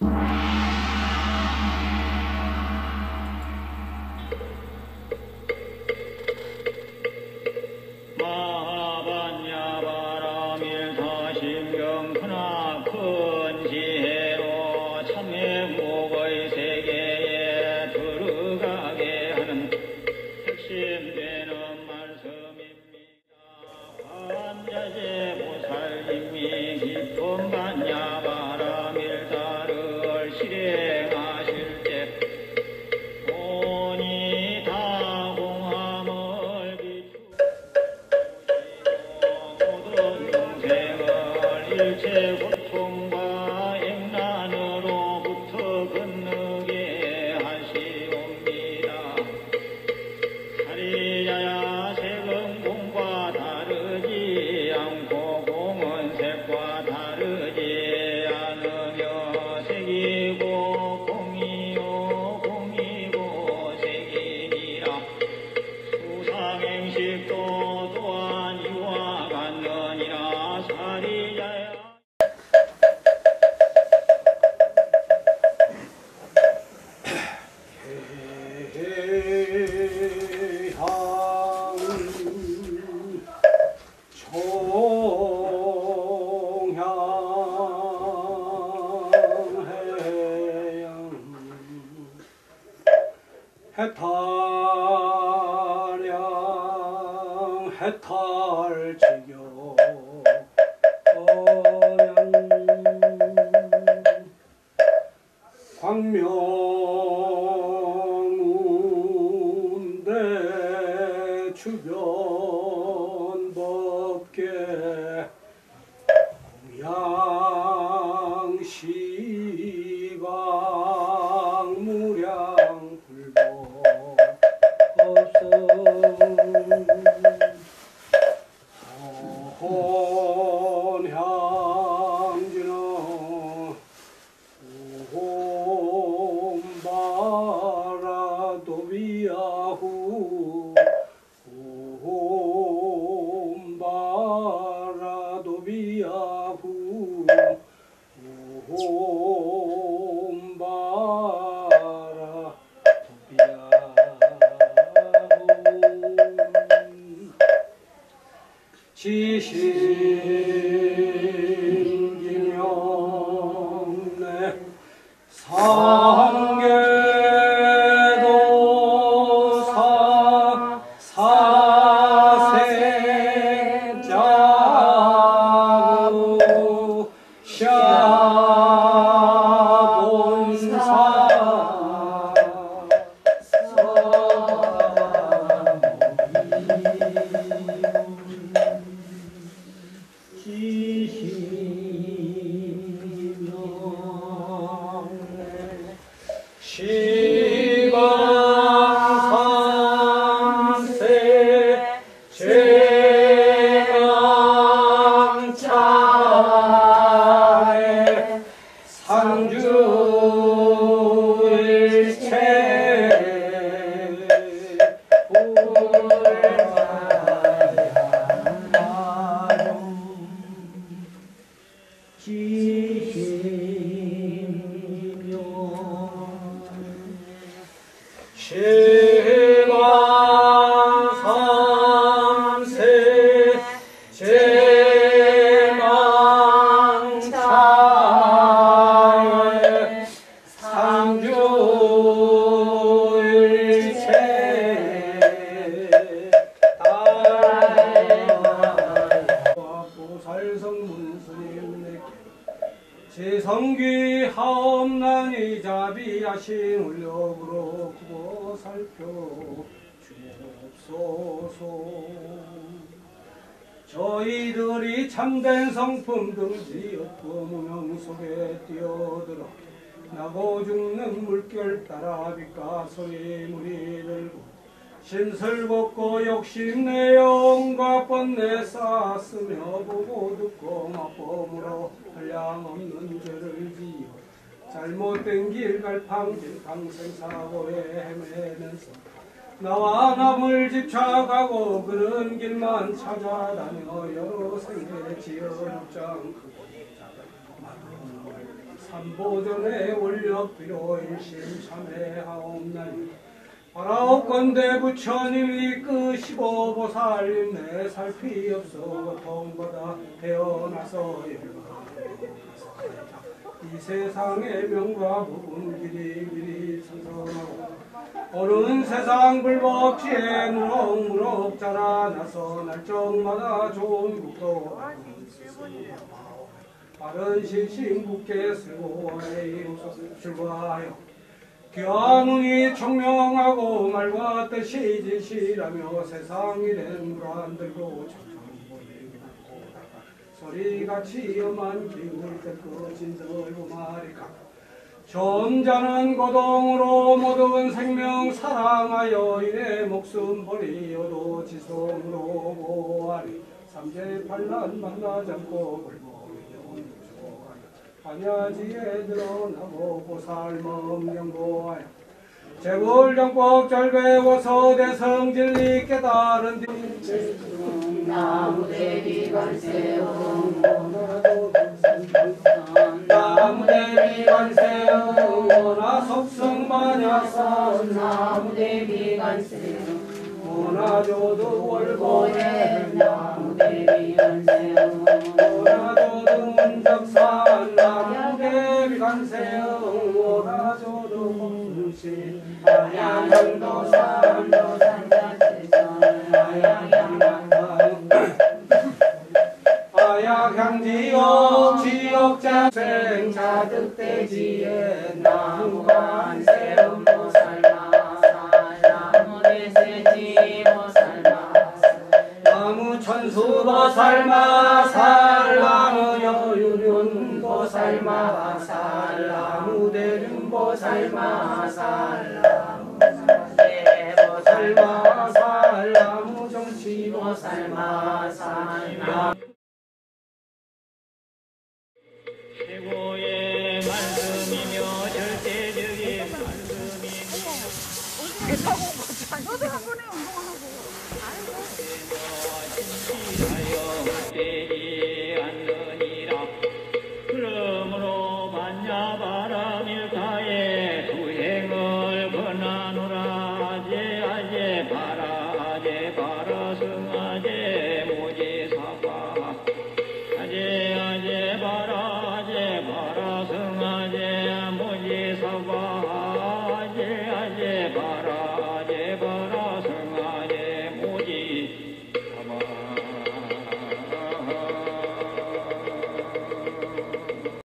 마 해탈량 해탈지교. 어양. 광명 지신기명내 상 상주 하엄난이 자비하신 울력으로 구보 살펴 주옵소서. 저희들이 참된 성품 등지었고 무명 속에 뛰어들어 나고 죽는 물결 따라 빛가소리 물이 들고 신설 벗고 욕심내 영과 번내 쌓았으며 보고 듣고 맛보므로 한량 없는 죄를 지어 잘못된 길 갈팡진 강생사고에 헤매면서 나와 남을 집착하고 그런 길만 찾아다녀 여러 생에 지어 마음을 삼보전에 원력비로 일심 참회하옵나니 바라옵건대 부처님이 그 십오보살님 내 살피 없어 고통받아 태어나서 이 세상의 명과 부분 길이 길이 성성하고 오는 세상 불법지에 무럭무럭 자라나서 날정마다 좋은 국도 바른 신심 굳게 쓰고 출과하여 귀한운이 청명하고 말과 뜻이 진실하며 세상 일엔 불안 들고 소리같이 엄한 기운을 듣고 진설고 말이까 존자는 고동으로 모든 생명 사랑하여 이내 목숨 버리어도 지성으로 보아리. 삼재팔란 만나지 않고 반야지에 드러나고 보살멈 명보하여 제불정법 잘 배워서 대성진리 깨달은 뒤 나무대비 관세음 나무대비 관세음 모나 속성마냐사 나무대비 관세음 모나조도 월보에 산도 아야향 생자득대지에 나무관세음 나무대세지 보살마살 나무 천수보살마살 나무 여유륜 보살 마살 나무 대륜 보살 마살 보살 마살 나무 정치 보살 마살 최고의 말씀이며 절대적인 말씀이며